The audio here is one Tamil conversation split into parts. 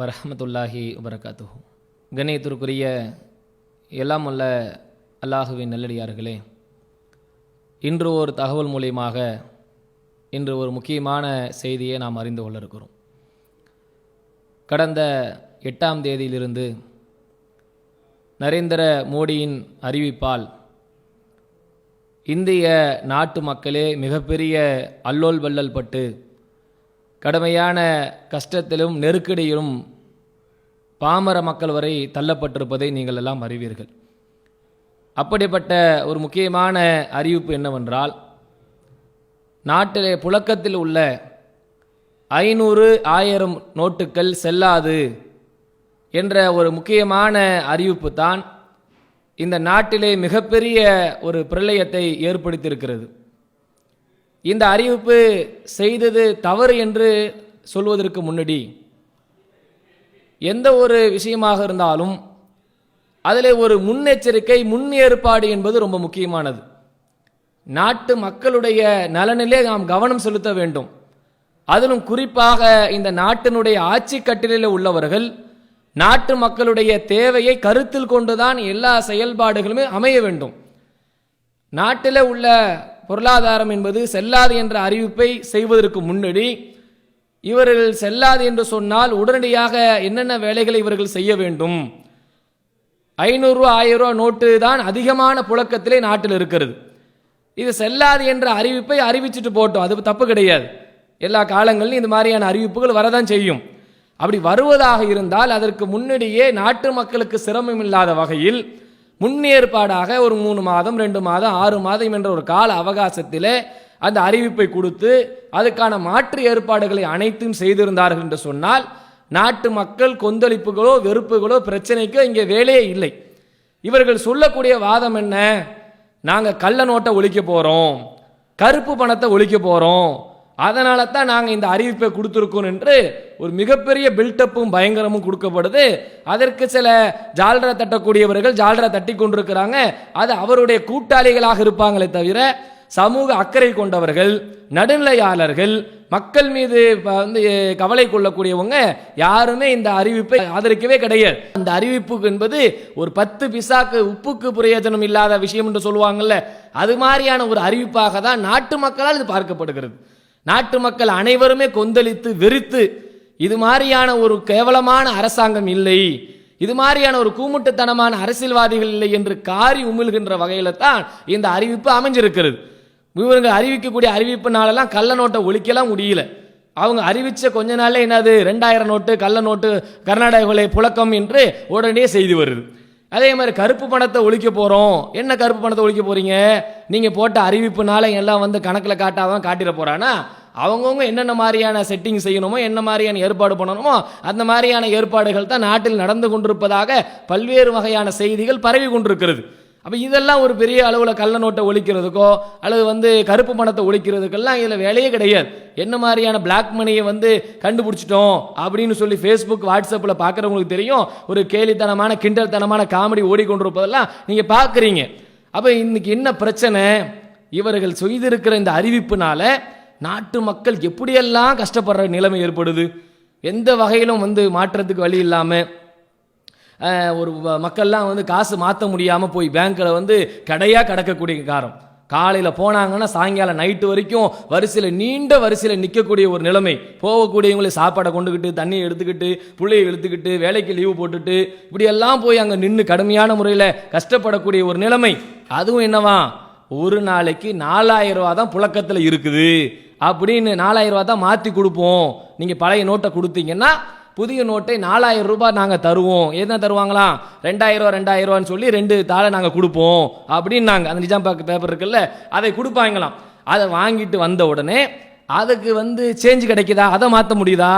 வரஹ்மத்துல்லாஹி வபரகாத்துஹு. கண்ணியத்திற்குரிய எல்லாம் உள்ள அல்லாஹுவின் நல்லடியார்களே இன்று ஒரு தகவல் மூலியமாக இன்று ஒரு முக்கியமான செய்தியை நாம் அறிந்து கொள்ள இருக்கிறோம் கடந்த எட்டாம் தேதியிலிருந்து நரேந்திர மோடியின் அறிவிப்பால் இந்திய நாட்டு மக்களே மிகப்பெரிய அல்லோல் வல்லல் பட்டு கடுமையான கஷ்டத்திலும் நெருக்கடியிலும் பாமர மக்கள் வரை தள்ளப்பட்டிருப்பதை நீங்கள் எல்லாம் அறிவீர்கள். அப்படிப்பட்ட ஒரு முக்கியமான அறிவிப்பு என்னவென்றால் நாட்டிலே புழக்கத்தில் உள்ள ஐநூறு ஆயிரம் நோட்டுகள் செல்லாது என்ற ஒரு முக்கியமான அறிவிப்பு தான் இந்த நாட்டிலே மிகப்பெரிய ஒரு பிரளயத்தை ஏற்படுத்தியிருக்கிறது. இந்த அறிவிப்பு செய்தது தவறு என்று சொல்வதற்கு முன்னாடி எந்த ஒரு விஷயமாக இருந்தாலும் அதில் ஒரு முன்னெச்சரிக்கை முன்னேற்பாடு என்பது ரொம்ப முக்கியமானது. நாட்டு மக்களுடைய நலனிலே நாம் கவனம் செலுத்த வேண்டும். அதிலும் குறிப்பாக இந்த நாட்டினுடைய ஆட்சி கட்டிலில் உள்ளவர்கள் நாட்டு மக்களுடைய தேவையை கருத்தில் கொண்டுதான் எல்லா செயல்பாடுகளுமே அமைய வேண்டும். நாட்டில் உள்ள பொருளாதாரம் என்பது செல்லாது என்ற அறிவிப்பை செய்வதற்கு முன்னாடி இவர்கள் செல்லாது என்று சொன்னால் உடனடியாக என்னென்ன வேலைகளை இவர்கள் செய்ய வேண்டும்? ஐநூறுரூவா ஆயிரம் ரூபா நோட்டு தான் அதிகமான புழக்கத்திலே நாட்டில் இருக்கிறது. இது செல்லாது என்ற அறிவிப்பை அறிவிச்சுட்டு போட்டோம். அது தப்பு கிடையாது. எல்லா காலங்களிலும் இந்த மாதிரியான அறிவிப்புகள் வரதான் செய்யும். அப்படி வருவதாக இருந்தால் அதற்கு முன்னாடியே நாட்டு மக்களுக்கு சிரமம் இல்லாத வகையில் முன்னேற்பாடாக ஒரு மூணு மாதம் ரெண்டு மாதம் ஆறு மாதம் என்ற ஒரு கால அவகாசத்திலே அந்த அறிவிப்பை கொடுத்து அதுக்கான மாற்று ஏற்பாடுகளை அனைத்தும் செய்திருந்தார்கள் என்று சொன்னால் நாட்டு மக்கள் கொந்தளிப்புகளோ வெறுப்புகளோ பிரச்சனைக்கோ இங்கே வேலையே இல்லை. இவர்கள் சொல்லக்கூடிய வாதம் என்ன? நாங்கள் கள்ள நோட்டை ஒழிக்க போகிறோம் கருப்பு பணத்தை ஒழிக்க போகிறோம் அதனால தான் நாங்கள் இந்த அறிவிப்பை கொடுத்துருக்கோம் என்று ஒரு மிகப்பெரிய பில்டப்பும் பயங்கரமும் கொடுக்கப்படுது. அதற்கு சில ஜால்ரா தட்டக்கூடியவர்கள் ஜால்ரா தட்டி கொண்டிருக்கிறாங்க. அது அவருடைய கூட்டாளிகளாக இருப்பாங்களே தவிர சமூக அக்கறை கொண்டவர்கள் நடுநிலையாளர்கள் மக்கள் மீது வந்து கவலை கொள்ளக்கூடியவங்க யாருமே இந்த அறிவிப்பை ஆதரிக்கவே கிடையாது. அந்த அறிவிப்பு என்பது ஒரு பத்து பிசாக்கு உப்புக்கு பிரயோஜனம் இல்லாத விஷயம் என்று சொல்லுவாங்கல்ல அது மாதிரியான ஒரு அறிவிப்பாக தான் நாட்டு மக்களால் இது பார்க்கப்படுகிறது. நாட்டு மக்கள் அனைவருமே கொந்தளித்து வெறித்து இது மாதிரியான ஒரு கேவலமான அரசாங்கம் இல்லை இது மாதிரியான ஒரு கூமுட்டுத்தனமான அரசியல்வாதிகள் இல்லை என்று காரி உமிழ்கின்ற வகையில தான் இந்த அறிவிப்பு அமைஞ்சிருக்கிறது. இவங்க அறிவிக்கக்கூடிய அறிவிப்புனாலெல்லாம் கள்ள நோட்டை ஒழிக்கலாம் முடியல. அவங்க அறிவிச்ச கொஞ்ச நாளே என்னது? ரெண்டாயிரம் நோட்டு கள்ள நோட்டு கர்நாடகாவிலே புழக்கம் என்று உடனே செய்தி வருது. அதே மாதிரி கருப்பு பணத்தை ஒழிக்க போகிறோம் என்ன கருப்பு பணத்தை ஒழிக்க போகிறீங்க நீங்கள் போட்ட அறிவிப்புனால எல்லாம் வந்து கணக்கில் காட்டாதான் காட்டிட போகிறானா அவங்கவுங்க என்னென்ன மாதிரியான செட்டிங் செய்யணுமோ என்ன மாதிரியான ஏற்பாடு பண்ணணுமோ அந்த மாதிரியான ஏற்பாடுகள் தான் நாட்டில் நடந்து கொண்டிருப்பதாக பல்வேறு வகையான செய்திகள் பரவி கொண்டிருக்கிறது. அப்போ இதெல்லாம் ஒரு பெரிய அளவில் கள்ள நோட்டை ஒழிக்கிறதுக்கோ அல்லது வந்து கருப்பு பணத்தை ஒழிக்கிறதுக்கெல்லாம் இதில் வேலையே கிடையாது. என்ன மாதிரியான பிளாக் மணியை வந்து கண்டுபிடிச்சிட்டோம் அப்படின்னு சொல்லி ஃபேஸ்புக் வாட்ஸ்அப்பில் பார்க்குறவங்களுக்கு தெரியும். ஒரு கேலித்தனமான கிண்டல்தனமான காமெடி ஓடிக்கொண்டிருப்பதெல்லாம் நீங்கள் பார்க்குறீங்க அப்போ இன்னைக்கு என்ன பிரச்சனை? இவர்கள் செய்திருக்கிற இந்த அறிவிப்புனால நாட்டு மக்கள் எப்படியெல்லாம் கஷ்டப்படுற நிலைமை ஏற்படுது? எந்த வகையிலும் வந்து மாற்றத்துக்கு வழி இல்லாமல் ஒரு மக்கள்லாம் வந்து காசு மாற்ற முடியாமல் போய் பேங்க்கில் வந்து கடையாக கிடக்கக்கூடிய காரம். காலையில் போனாங்கன்னா சாயங்காலம் நைட்டு வரைக்கும் வரிசையில் நீண்ட வரிசையில் நிற்கக்கூடிய ஒரு நிலைமை. போகக்கூடியவங்களை சாப்பாடை கொண்டுக்கிட்டு தண்ணியை எடுத்துக்கிட்டு பிள்ளையை எடுத்துக்கிட்டு வேலைக்கு லீவு போட்டுட்டு இப்படியெல்லாம் போய் அங்கே நின்று கடுமையான முறையில் கஷ்டப்படக்கூடிய ஒரு நிலைமை. அதுவும் என்னவா? ஒரு நாளைக்கு நாலாயிரம் ரூபா தான் புழக்கத்தில் இருக்குது. அப்படின்னு நாலாயிரம் ரூபா தான் மாற்றி கொடுப்போம். நீங்கள் பழைய நோட்டை கொடுத்தீங்கன்னா புதிய நோட்டை நாலாயிரம் ரூபாய் நாங்கள் தருவோம். என்ன தருவாங்களாம் ரெண்டாயிரம் ரூபா சொல்லி ரெண்டு தாளை நாங்கள் கொடுப்போம். அப்படின்னு நாங்கள் அந்த நிஜாம் பாக்கு பேப்பர் இருக்குல்ல அதை கொடுப்பாங்களாம். அதை வாங்கிட்டு வந்த உடனே அதுக்கு வந்து சேஞ்ச் கிடைக்குதா? அதை மாற்ற முடியுதா?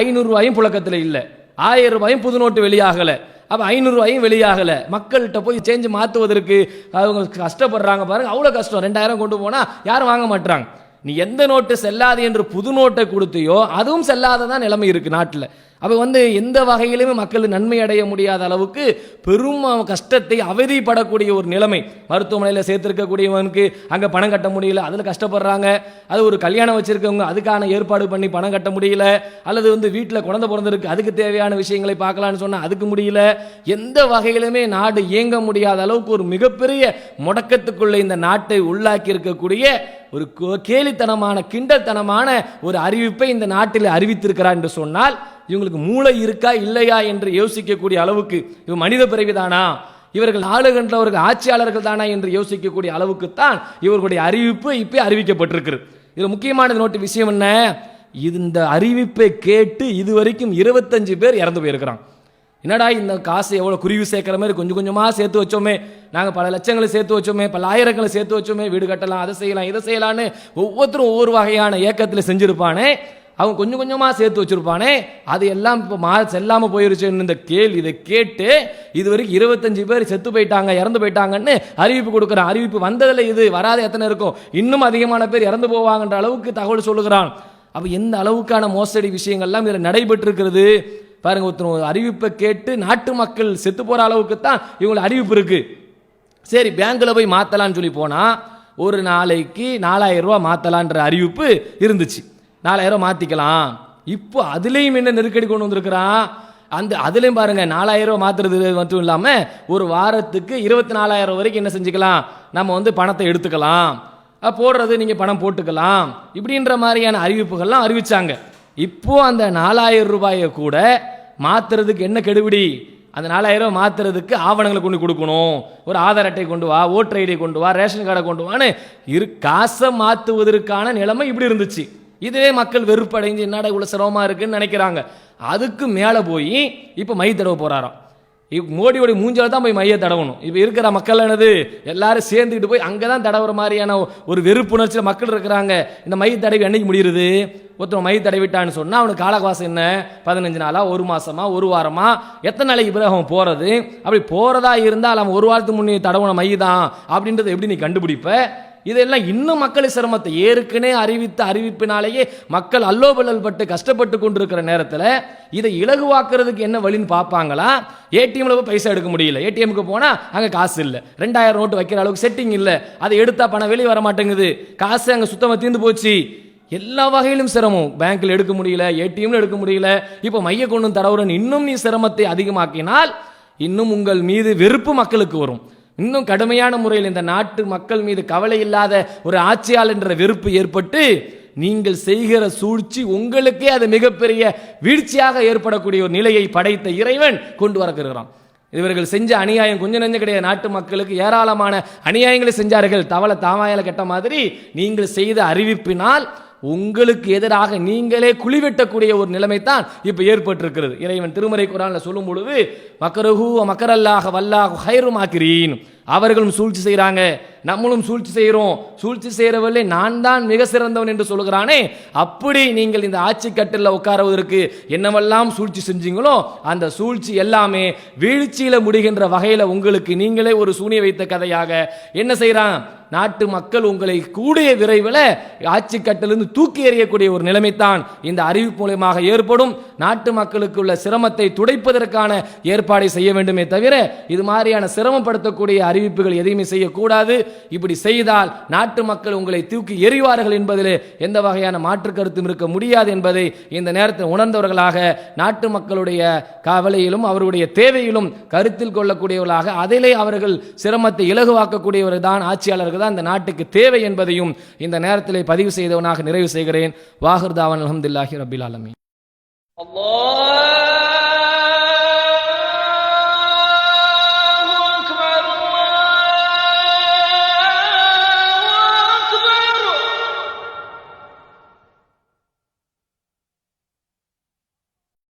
ஐநூறுரூவாயும் புழக்கத்தில் இல்லை. ஆயிரம் ரூபாயும் புது நோட்டு வெளியாகலை. அப்போ ஐநூறுரூவாயும் வெளியாகலை. மக்கள்கிட்ட போய் சேஞ்சு மாற்றுவதற்கு அவங்க கஷ்டப்படுறாங்க பாருங்க. அவ்வளோ கஷ்டம். ரெண்டாயிரம் கொண்டு போனால் யாரும் வாங்க மாட்டுறாங்க நீ எந்த நோட்டு செல்லாது என்று புது நோட்டை கொடுத்தியோ அதுவும் செல்லாததான் நிலைமை இருக்குது நாட்டில். அப்போ வந்து எந்த வகையிலுமே மக்கள் நன்மை அடைய முடியாத அளவுக்கு பெரும் கஷ்டத்தை அவதிப்படக்கூடிய ஒரு நிலைமை. மருத்துவமனையில் சேர்த்துருக்கக்கூடியவனுக்கு அங்கே பணம் கட்ட முடியல அதில் கஷ்டப்படுறாங்க. அது ஒரு கல்யாணம் வச்சுருக்கவங்க அதுக்கான ஏற்பாடு பண்ணி பணம் கட்ட முடியல அல்லது வந்து வீட்டில் குழந்தை பிறந்திருக்கு அதுக்கு தேவையான விஷயங்களை பார்க்கலான்னு சொன்னால் அதுக்கு முடியல. எந்த வகையிலுமே நாடு இயங்க முடியாத அளவுக்கு ஒரு மிகப்பெரிய முடக்கத்துக்குள்ளே இந்த நாட்டை உள்ளாக்கி இருக்கக்கூடிய ஒரு கேலித்தனமான கிண்டத்தனமான ஒரு அறிவிப்பை இந்த நாட்டில் அறிவித்திருக்கிறார் என்று சொன்னால் இவங்களுக்கு மூளை இருக்கா இல்லையா என்று யோசிக்கக்கூடிய அளவுக்கு இவன் மனித பிறவிதானா? இவர்கள் ஆளுகின்றவர்கள் ஆட்சியாளர்கள் தானா என்று யோசிக்கக்கூடிய அளவுக்குத்தான் இவர்களுடைய அறிவிப்பு இப்போ அறிவிக்கப்பட்டிருக்கிறது. இது முக்கியமான நோட்டு விஷயம் என்ன? இந்த அறிவிப்பை கேட்டு இதுவரைக்கும் இருபத்தஞ்சு பேர் இறந்து போயிருக்கிறான். என்னடா இந்த காசு எவ்வளோ குருவி சேர்க்குற மாதிரி கொஞ்சம் கொஞ்சமாக சேர்த்து வச்சோமே? நாங்கள் பல லட்சங்களை சேர்த்து வச்சோமே பல ஆயிரங்களை சேர்த்து வச்சோமே வீடு கட்டலாம் அதை செய்யலாம் இதை செய்யலான்னு ஒவ்வொருத்தரும் ஒவ்வொரு வகையான இயக்கத்தில் செஞ்சுருப்பானே? அவன் கொஞ்சம் கொஞ்சமாக சேர்த்து வச்சிருப்பானே? அது எல்லாம் இப்போ மா செல்லாமல் போயிருச்சுன்னு இந்த கேள்வி இதை கேட்டு இது வரைக்கும் இருபத்தஞ்சு பேர் செத்து போயிட்டாங்க இறந்து போயிட்டாங்கன்னு அறிவிப்பு கொடுக்குறான் அறிவிப்பு வந்ததில் இது. வராத எத்தனை இருக்கும்? இன்னும் அதிகமான பேர் இறந்து போவாங்கன்ற அளவுக்கு தகவல் சொல்லுகிறான். அப்போ எந்த அளவுக்கான மோசடி விஷயங்கள்லாம் இதில் நடைபெற்றிருக்கிறது? பாருங்க ஒருத்தர் அறிவிப்பை கேட்டு நாட்டு மக்கள் செத்து போற அளவுக்கு தான் இவங்களுக்கு அறிவிப்பு இருக்கு. சரி பேங்க்ல போய் மாத்தலாம்னு சொல்லி போனா ஒரு நாளைக்கு நாலாயிரம் ரூபா மாத்தலான்ற அறிவிப்பு இருந்துச்சு. நாலாயிரம் ரூபா மாத்திக்கலாம். இப்போ அதுலேயும் என்ன நெருக்கடி கொண்டு வந்திருக்கிறான்? அந்த அதுலேயும் பாருங்க நாலாயிரம் ரூபா மாத்துறது மட்டும் இல்லாம ஒரு வாரத்துக்கு இருபத்தி நாலாயிரம் வரைக்கும் என்ன செஞ்சுக்கலாம்? நம்ம வந்து பணத்தை எடுத்துக்கலாம். போடுறது நீங்க பணம் போட்டுக்கலாம். இப்படின்ற மாதிரியான அறிவிப்புகள்லாம் அறிவிச்சாங்க. இப்போ அந்த நாலாயிரம் ரூபாயை கூட மாத்துறதுக்கு என்ன கெடுபிடி? அந்த நாலாயிரம் ரூபாய் மாத்துறதுக்கு ஆவணங்களை கொண்டு கொடுக்கணும். ஒரு ஆதார் அட்டை கொண்டு வா ஓட்டர் ஐடி கொண்டு வா ரேஷன் கார்டை கொண்டு வான்னு இரு காசை மாற்றுவதற்கான நிலைமை இப்படி இருந்துச்சு. இதுவே மக்கள் வெறுப்படைஞ்சு என்னடா இவ்வளோ சிரமமா இருக்குன்னு நினைக்கிறாங்க. அதுக்கு மேலே போய் இப்போ மை தடவை போகிறாராம் இப்ப மோடியோட மூஞ்சால தான் போய் மைய தடவணும். இப்போ இருக்கிற மக்கள் என்னது? எல்லாரும் சேர்ந்துக்கிட்டு போய் அங்கே தான் தடவுற மாதிரியான ஒரு வெறுப்புணர்ச்சியில் மக்கள் இருக்கிறாங்க. இந்த மைய தடவி என்னைக்கு முடியுது ஒருத்தன் மைய தடவிட்டான்னு சொன்னால் அவனுக்கு காலவாசம் என்ன? பதினஞ்சு நாளா ஒரு மாசமா ஒரு வாரமா? எத்தனை நாளைக்கு பிறகு அவன் போகிறது அப்படி போகிறதா இருந்தால் அவன் ஒரு வாரத்துக்கு முன்னே தடவுன மை தான் அப்படின்றத எப்படி நீ கண்டுபிடிப்ப? இதெல்லாம் இன்னும் மக்கள் சிரமத்தை ஏற்கனவே அறிவித்த அறிவிப்பினாலேயே மக்கள் அல்லோபல்லல் பட்டு கஷ்டப்பட்டு கொண்டிருக்கிற நேரத்தில் இதை இலகுவாக்குறதுக்கு என்ன வழின்னு பார்ப்பாங்களா? ஏடிஎம்ல போய் பைசா எடுக்க முடியல. ஏடிஎம்க்கு போனால் அங்கே காசு இல்லை. ரெண்டாயிரம் நோட்டு வைக்கிற அளவுக்கு செட்டிங் இல்லை. அதை எடுத்தால் பணம் வெளியே வர மாட்டேங்குது. காசு அங்கே சுத்தமாக தீர்ந்து போச்சு. எல்லா வகையிலும் சிரமம். பேங்க்கில் எடுக்க முடியல ஏடிஎம்ல எடுக்க முடியல. இப்போ மைய கொண்டு தடவுறன்னு இன்னும் நீ சிரமத்தை அதிகமாக்கினால் இன்னும் உங்கள் மீது வெறுப்பு மக்களுக்கு வரும். இன்னும் கடுமையான முறையில் இந்த நாட்டு மக்கள் மீது கவலை இல்லாத ஒரு ஆட்சியாளர் என்ற வெறுப்பு ஏற்பட்டு நீங்கள் செய்கிற சூழ்ச்சி உங்களுக்கே அது மிகப்பெரிய வீழ்ச்சியாக ஏற்படக்கூடிய ஒரு நிலையை படைத்த இறைவன் கொண்டு வரக்கிறான் இவர்கள் செஞ்ச அநியாயம் கொஞ்சம் நெஞ்சம் கிடையாது. நாட்டு மக்களுக்கு ஏராளமான அநியாயங்களை செஞ்சார்கள். தவளை தாமாயில கெட்ட மாதிரி நீங்கள் செய்த அறிவிப்பினால் உங்களுக்கு எதிராக நீங்களே குழிவெட்டக்கூடிய ஒரு நிலைமை தான் இப்போ ஏற்பட்டிருக்கிறது. இறைவன் திருமறை குரானில் சொல்லும் பொழுது மக்கரஹூ மக்கரல்லாக வல்லாஹு ஹைருமாக்கிறீன் அவர்களும் சூழ்ச்சி செய்கிறாங்க நம்மளும் சூழ்ச்சி செய்கிறோம் சூழ்ச்சி செய்கிறவர்களே நான் தான் மிக சிறந்தவன் என்று சொல்கிறானே அப்படி நீங்கள் இந்த ஆட்சி கட்டில் உட்காருவதற்கு என்னவெல்லாம் சூழ்ச்சி செஞ்சீங்களோ அந்த சூழ்ச்சி எல்லாமே வீழ்ச்சியில் முடிகின்ற வகையில் உங்களுக்கு நீங்களே ஒரு சூனிய வைத்த கதையாக என்ன செய்கிறான் நாட்டு மக்கள் உங்களை கூடிய விரைவில் ஆட்சி கட்டிலிருந்து தூக்கி எறியக்கூடிய ஒரு நிலைமைத்தான் இந்த அறிவிப்பு மூலயமாக ஏற்படும். நாட்டு மக்களுக்கு உள்ள சிரமத்தை துடைப்பதற்கான ஏற்பாடை செய்ய வேண்டுமே தவிர இது மாதிரியான சிரமப்படுத்தக்கூடிய அறிவிப்புகள் எதையுமே செய்யக்கூடாது. இப்படி செய்தால் நாட்டு மக்கள் உங்களை தூக்கி எறிவார்கள் என்பதில் எந்த வகையான மாற்று கருத்தும் இருக்க முடியாது என்பதை இந்த நேரத்தில் உணர்ந்தவர்களாக நாட்டு மக்களுடைய கவலையிலும் அவருடைய தேவையிலும் கருத்தில் கொள்ளக்கூடியவர்களாக அதிலே அவர்கள் சிரமத்தை இலகுவாக்கக்கூடியவர்கள் தான் ஆட்சியாளர்கள் என்பதற்கு தான் நாட்டுக்கு தேவை என்பதையும் இந்த நேரத்தில் பதிவு செய்தவனாக நிறைவு செய்கிறேன். வாகர்தாவன் அலமதுல்லாஹி ரபில் ஆலமி